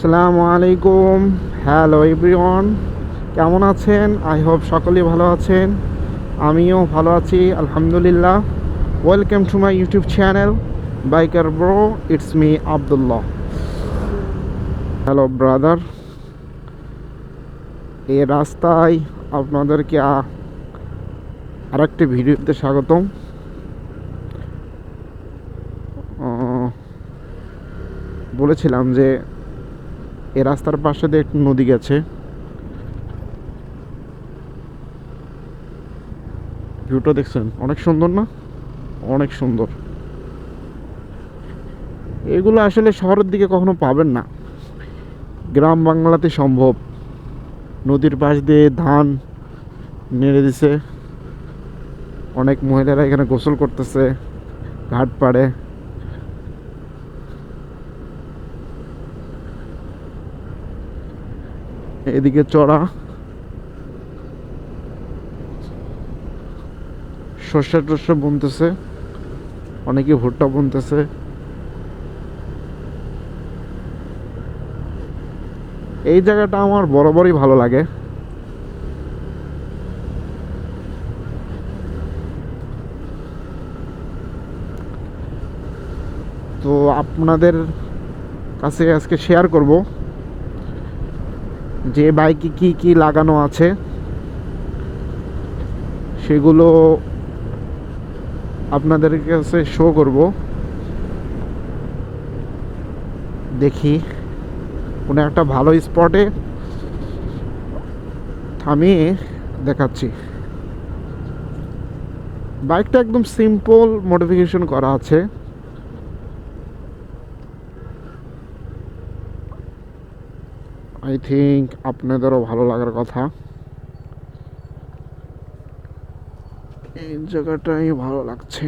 আসসালামু আলাইকুম। Hello everyone কেমন আছেন? আই হোপ সকলেই ভালো আছেন। আমিও ভালো আছি, আলহামদুলিল্লাহ। Welcome to my YouTube channel biker bro it's me Abdullah hello brother এ রাস্তায় আপনাদেরকে আ- আরেকটি ভিডিওতে স্বাগতম। বলেছিলাম যে এই রাস্তার পাশে দিয়ে একটি নদী গেছে। ভিউটা দেখছেন? অনেক সুন্দর না? অনেক সুন্দর। এগুলো আসলে শহরের দিকে কখনো পাবেন না। গ্রাম বাংলাতে সম্ভব। নদীর পাশ দিয়ে ধান নেড়ে দিছে। অনেক মহিলারা এখানে গোসল করতেছে। ঘাট পাড়ে। এদিকে চড়া। শস্য টস্য বুনতেছে। অনেকে ভুট্টা বুনতেছে। এই জায়গাটা আমার বরাবরই ভালো লাগে। তো আপনাদের কাছে আজকে শেয়ার করব। যে বাইকে কি কি লাগানো আছে, সেগুলো আপনাদের কাছে শো করব। দেখি, কোনো একটা ভালো স্পটে থামিয়ে দেখাচ্ছি। বাইকটা একদম সিম্পল মডিফিকেশন করা আছে। আই থিঙ্ক আপনাদেরও ভালো লাগার কথা। এই জায়গাটাই ভালো লাগছে।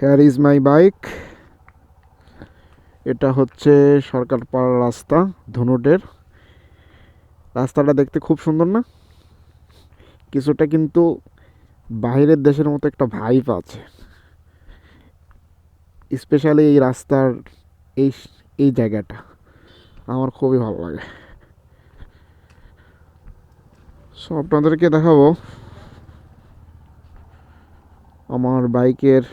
হেয়ার ইজ মাই বাইক এটা হচ্ছে সরকার পাড়ার রাস্তা, ধনুটের। রাস্তাটা দেখতে খুব সুন্দর না? কিছুটা কিন্তু বাইরের দেশের মতো একটা ভাইব আছে। স্পেশালি এই রাস্তার, এই এই জায়গাটা। আমার খুবই ভালো লাগে। সো আপনাদেরকে দেখাবো আমার বাইকের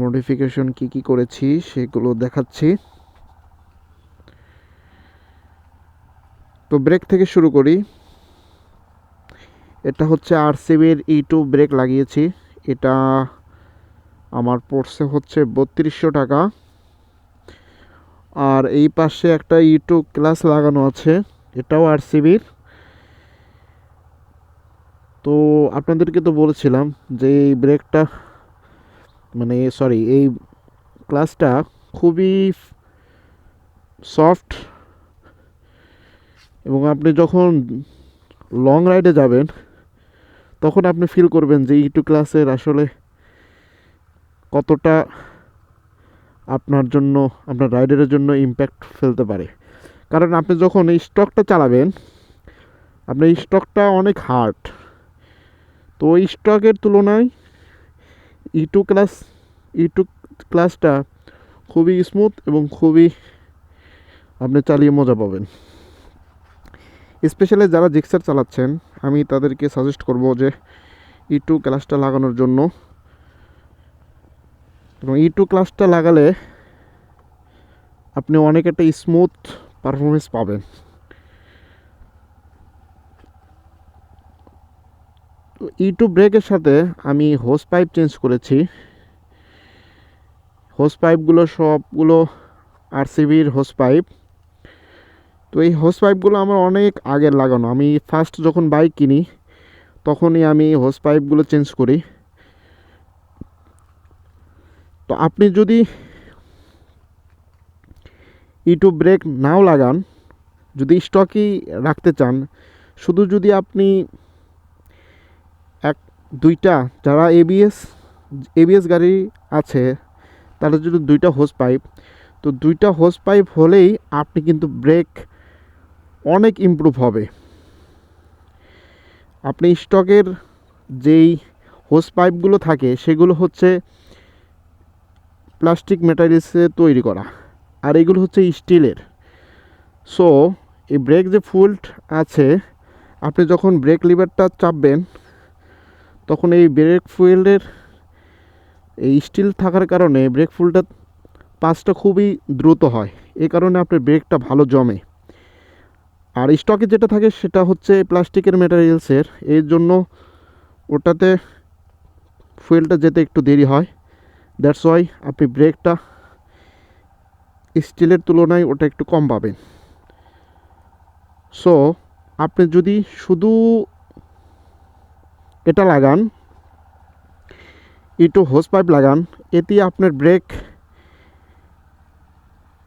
মডিফিকেশন কি কি করেছি সেগুলো দেখাচ্ছি। তো ব্রেক থেকে শুরু করি। এটা হচ্ছে আরসিবির ই টু ব্রেক লাগিয়েছি। এটা আমার পড়ছে হচ্ছে বত্রিশশো টাকা। আর এই পাশে একটা ই টু ক্লাস লাগানো আছে, এটাও আরসিবির। তো আপনাদেরকে তো বলেছিলাম যে এই ব্রেকটা মানে সরি এই ক্লাসটা খুবই সফট এবং আপনি যখন লং রাইডে যাবেন তখন আপনি ফিল করবেন যে ইটু ক্লাসের আসলে কতটা আপনার জন্য, আপনার রাইডারের জন্য ইম্প্যাক্ট ফেলতে পারে। কারণ আপনি যখন এই স্টকটা চালাবেন, আপনার এই স্টকটা অনেক হার্ড তো ওই স্টকের তুলনায় E two class E two ক্লাসটা খুবই স্মুথ এবং খুবই আপনি চালিয়ে মজা পাবেন। স্পেশালি যারা জিক্সার চালাচ্ছেন আমি তাদেরকে সাজেস্ট করব যে ই টু ক্লাসটা লাগানোর জন্য। এবং ই টু ক্লাসটা লাগালে আপনি অনেক একটা স্মুথ পারফরমেন্স পাবেন। ই টু ব্রেকের সাথে আমি হোস পাইপ চেঞ্জ করেছি। হোস পাইপগুলো সবগুলো আরসিবির হোস পাইপ তো এই হোস পাইপগুলো আমার অনেক আগের লাগানো। আমি ফার্স্ট যখন বাইক কিনি, তখনই আমি হোস পাইপগুলো চেঞ্জ করি। তো আপনি যদি ইটু ব্রেক নাও লাগান, যদি স্টকই রাখতে চান, শুধু যদি আপনি এক, দুইটা, যারা এবিএস এবিএস গাড়ি আছে তারা যদি দুইটা হোস পাইপ তো দুইটা হোস পাইপ হলেই আপনি কিন্তু ব্রেক অনেক ইমপ্রুভ হবে। আপনি স্টকের যেই হোস পাইপগুলো থাকে, সেগুলো হচ্ছে প্লাস্টিক ম্যাটেরিয়ালসে তৈরি করা, আর এগুলো হচ্ছে স্টিলের সো এই ব্রেক যে ফুল্ট আছে, আপনি যখন ব্রেক লিভারটা চাপবেন, তখন এই ব্রেক ফুয়েলের এই স্টিল থাকার কারণে ব্রেক ফুলটা পাসটা খুবই দ্রুত হয়। এ কারণে আপনার ব্রেকটা ভালো জমে। আর স্টকে যেটা থাকে সেটা হচ্ছে প্লাস্টিকের ম্যাটেরিয়ালসের এর জন্য ওটাতে ফুয়েলটা যেতে একটু দেরি হয়। দ্যাটস ওয়াই আপনি ব্রেকটা স্টিলের তুলনায় ওটা একটু কম পাবেন। সো আপনি যদি শুধু এটা লাগান, একটু হোস পাইপ লাগান, এতে আপনার ব্রেক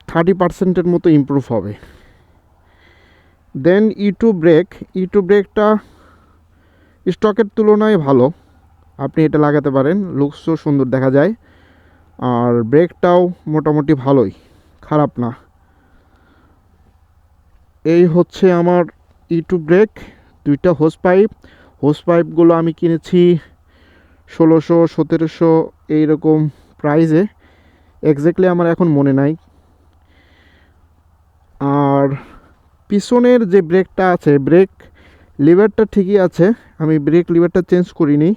থার্টি পার্সেন্টের মতো ইমপ্রুভ হবে। দেন ইটু ব্রেক ইটু ব্রেকটা স্টকের তুলনায় ভালো। আপনি এটা লাগাতে পারেন লুকসও সুন্দর দেখা যায়। আর ব্রেকটাও মোটামুটি ভালোই, খারাপ না। এই হচ্ছে আমার ইটু ব্রেক দুইটা হোস পাইপ হোস পাইপগুলো আমি কিনেছি ষোলোশো, সতেরোশো এইরকম প্রাইজে এক্স্যাক্টলি আমার এখন মনে নাই। আর পিছনের যে ব্রেকটা আছে, ব্রেক লিভারটা ঠিকই আছে। আমি ব্রেক লিভারটা চেঞ্জ করিনি।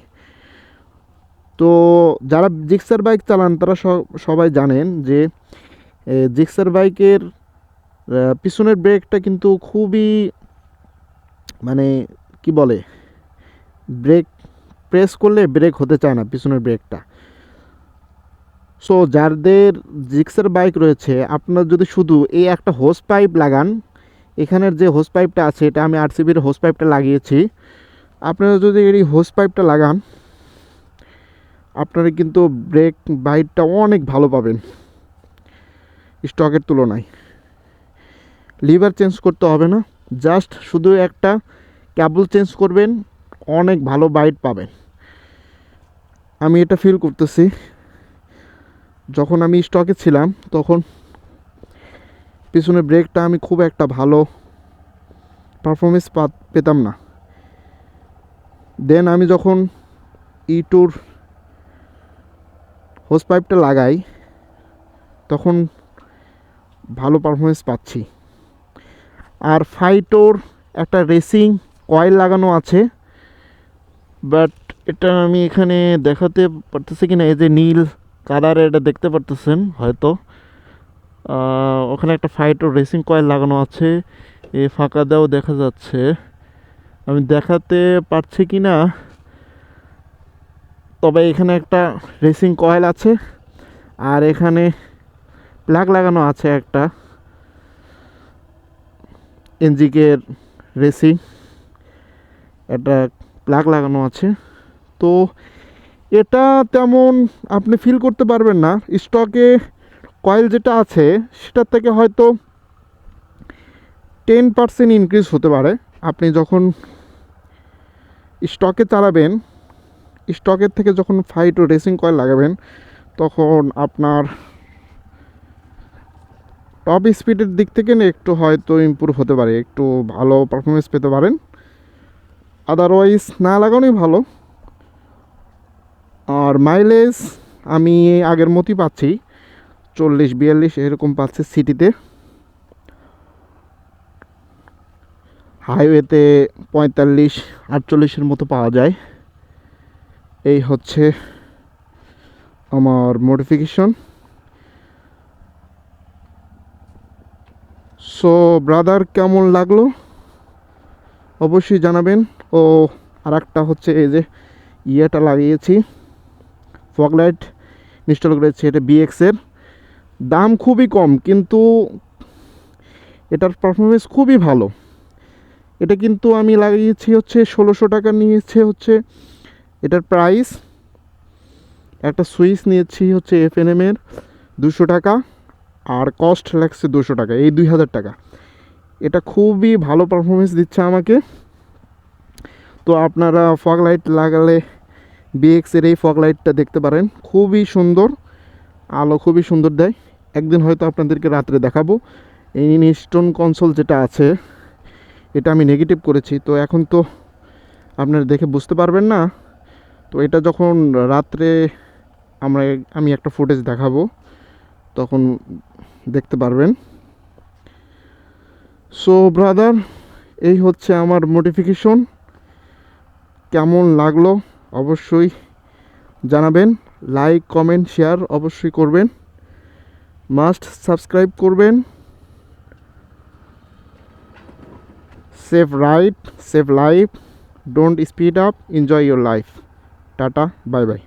তো যারা জিক্সার বাইক চালান, তারা সবাই জানেন যে জিক্সার বাইকের পিছনের ব্রেকটা কিন্তু খুবই মানে কি বলে, ব্রেক প্রেস করলে ব্রেক হতে চায় না পিছনের ব্রেকটা। সো যাদের জিক্সের বাইক রয়েছে, আপনার যদি শুধু এই একটা হোস পাইপ লাগান এখানের যে হোস পাইপটা আছে, এটা আমি আরসিবির হোস পাইপটা লাগিয়েছি। আপনারা যদি এই হোস পাইপটা লাগান, আপনারা কিন্তু ব্রেক বাইটটা অনেক ভালো পাবেন। স্টকের তুলনায়। লিভার চেঞ্জ করতে হবে না, জাস্ট শুধু একটা ক্যাবল চেঞ্জ করবেন, অনেক ভালো বাইট পাবেন। আমি এটা ফিল করতেছি। যখন আমি স্টকে ছিলাম, তখন পিছনের ব্রেকটা আমি খুব একটা ভালো পারফরমেন্স পেতাম না। দেন আমি যখন ই টুর হোস পাইপটা লাগাই, তখন ভালো পারফরমেন্স পাচ্ছি। আর ফাইটোর একটা রেসিং কয়েল লাগানো আছে বাট এটা আমি এখানে দেখাতে পারতেছি কি না এই যে নীল কালারে এটা দেখতে পারতেছেন হয়তো। ওখানে একটা ফাইটোর রেসিং কয়েল লাগানো আছে। এ ফাঁকা দেওয়াও দেখা যাচ্ছে। আমি দেখাতে পারছি কি না? তবে এখানে একটা রেসিং কয়েল আছে। আর এখানে প্লাগ লাগানো আছে একটা। এনজিকের রেসিং একটা প্লাগ লাগানো আছে। তো এটা তেমন আপনি ফিল করতে পারবেন না। স্টকে কয়েল যেটা আছে, সেটার থেকে হয়তো টেন পার্সেন্ট ইনক্রিজ হতে পারে। আপনি যখন স্টকে চালাবেন স্টকের থেকে যখন ফাইট ও রেসিং কয়েল লাগাবেন, তখন আপনার টপ স্পিডের দিক থেকে একটু হয়তো ইমপ্রুভ হতে পারে, একটু ভালো পারফরমেন্স পেতে পারেন। আদারওয়াইজ না লাগানোই ভালো। আর মাইলেজ আমি আগের মতোই পাচ্ছি। চল্লিশ, বিয়াল্লিশ এরকম পাচ্ছে সিটিতে। হাইওয়েতে পঁয়তাল্লিশ, আটচল্লিশের মতো পাওয়া যায়। এই হচ্ছে আমার মডিফিকেশন সো ব্রাদার কেমন লাগল? অবশ্যই জানাবেন। ও আর একটা হচ্ছে এই যে ইয়েটা লাগিয়েছি। ফগ লাইট ইনস্টল করেছি, এটা বিএক্সের দাম খুবই কম, কিন্তু এটার পারফরমেন্স খুবই ভালো। এটা কিন্তু আমি লাগিয়েছি হচ্ছে ষোলোশো টাকা, নিয়েছে হচ্ছে এটার প্রাইস একটা সুইচ নিয়েছি হচ্ছে এফ এন এমের দুশো টাকা, আর কস্ট লাগছে দুশো টাকা, এই দুই হাজার টাকা। এটা খুবই ভালো পারফরমেন্স দিচ্ছে আমাকে। তো আপনারা ফগ লাইট লাগালে বিএক্সের এই ফগ লাইটটা দেখতে পারেন। খুবই সুন্দর, আলো খুবই সুন্দর দেয়। একদিন হয়তো আপনাদেরকে রাত্রে দেখাবো। এই স্টোন কনসোল যেটা আছে, এটা আমি নেগেটিভ করেছি। তো এখন তো আপনারা দেখে বুঝতে পারবেন না। তো এটা যখন রাত্রে আমরা আমি একটা ফুটেজ দেখাবো, তখন দেখতে পারবেন। সো ব্রাদার এই হচ্ছে আমার মোটিফিকেশন কেমন লাগল? অবশ্যই জানাবেন। লাইক কমেন্ট শেয়ার অবশ্যই করবেন। মাস্ট সাবস্ক্রাইব করবেন। Safe ride, safe life. Don't speed up, enjoy your life. Tata, bye bye.